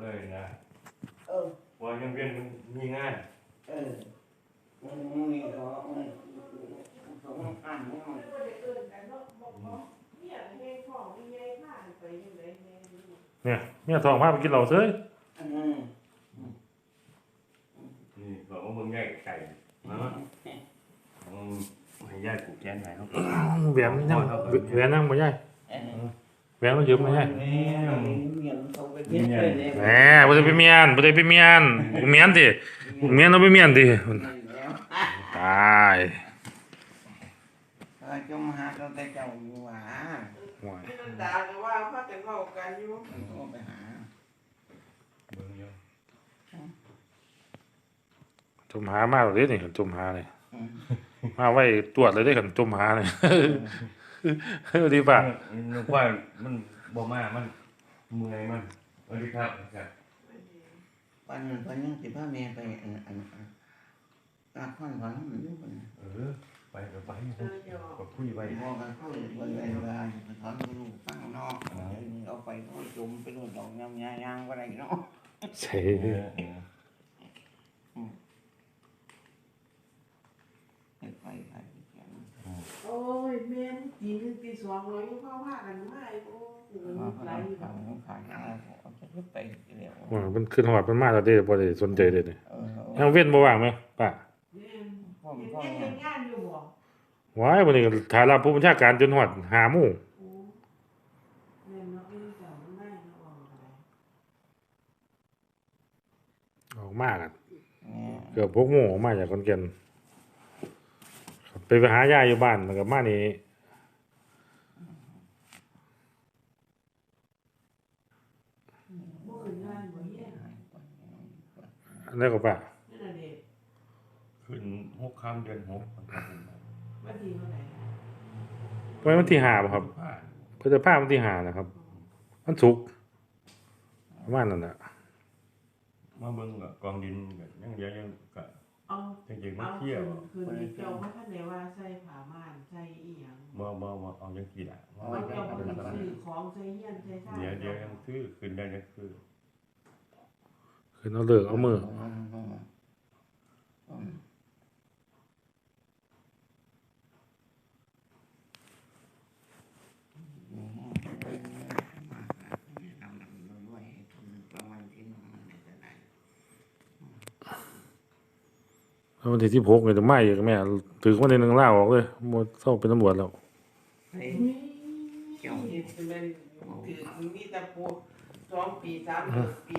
เลยนะเออว่ายังเวียนมันมีงาน เออมึงนี่ก็มึงสองอันมึงบ่ได้เอิ้นกันเนาะบ่บ่เนี่ยแห้งท้องมีใหญ่พาไปจังได๋แม่รู้เนี่ยเมียทองพาไปกินเหล้าเซ้ยอืมนี่บอกว่ามึงแยกไก่นะมึงให้ยายผูกแขนให้เขาแหวนยังแหวนยังบ่ใหญ่เออ แหวนมันยืมบ่ใหญ่นี่เมียนเขาไปเฮ็ดเลยเนี่ยแหมบ่ได้ไปเมียนบ่ได้ไปเมียนบ่เมียนติบ่เมียนเอาไปเมียนติแล้วตายเออจมหาเราแต่เจ้าอยู่หว่าห่วยแม่นันดาก็ว่าพากันเว้ากันอยู่มันก็ไปหาเบิ่งอยู่จมหามาแล้วเด้นี่จมหานี่อืมมาไว้ตรวจเลยเด้คันจมหานี่ ดีป่ะนึกว่ามันบ่มามันเมื่อยมันสวัสดีครับครับวันนั้นวันนึงสิพาแม่ไปอันอันอันนครพนมอยู่พุ่นน่ะเออไปก็ไปเออเดี๋ยวก็คุยไปไว้พ่อกันเข้าอยู่บนเวลาอยู่ถอนลูกฟังเนาะเดี๋ยวนี้เอาไปเขาจมไปโดนดอกยำยายางว่าไรเนาะใช่ เออเออ ไปไปไปเขียน โอ้ยแม่น ตีหนึ่งตีสองเลยยังเข้าพากันมาอีกโอ้โหมาพหลัลายงอยู่ขายขายเอาเอาจะขึ้นไปเดี๋ยวว่ามันขึ้นฮอดมันมาแล้วเด้บ่ได้สนใจเด้นี่เออยังเว้นบ่ว่างไหมป้าแม่นพ่อเฮ็ดพ่อเฮ็ดงานอยู่บ่ว้ายวันนี้ก็ถ่ายรับผู้บัญชาการจนฮอด5โมงโอ้แม่นเนาะเอ้ยเจ้ามันได้เนาะว่าอะไรออกมากันเนี่ยเกือบ6โมงออกมาจากขอนแก่นครับไปไปหายายอยู่บ้านแล้วก็มานี่ บ่ขึ้นงานบ่เฮียอันนั้นก็ป้านั่นน่ะเด้ขึ้นหกค่ำเดือนหกวันที่เท่าไหร่ไว้วันที่5บ่ครับผ่านพฤษภาคมวันที่5นะครับวันศุกร์ประมาณนั้นน่ะมาเบิ่งกับกองดินกับยังเดียวยังก็เอาจริงๆมาเอาเที่ยวคืนนี้เจ้าบ่ทันได้ว่าใส่ผ้าม่านใส่อีหยังบ่บ่บ่เอาจังซี่ล่ะมันเจ้าบ่ได้ซื้อของใส่เฮียนใส่ซ่าเดี๋ยวเดี๋ยวยังซื้อขึ้นได้ยังซื้อ คือเอาเลิกเอามือแล้ววันที่ที่พกเนี่ยจะไม่อีกแม่ถือวันที่หนึ่งล่าออกเลยหมดเศร้าเป็นตำรวจแล้วเจ้าเฮ็ดเป็นถือมีแต่พวก2ปี3ปี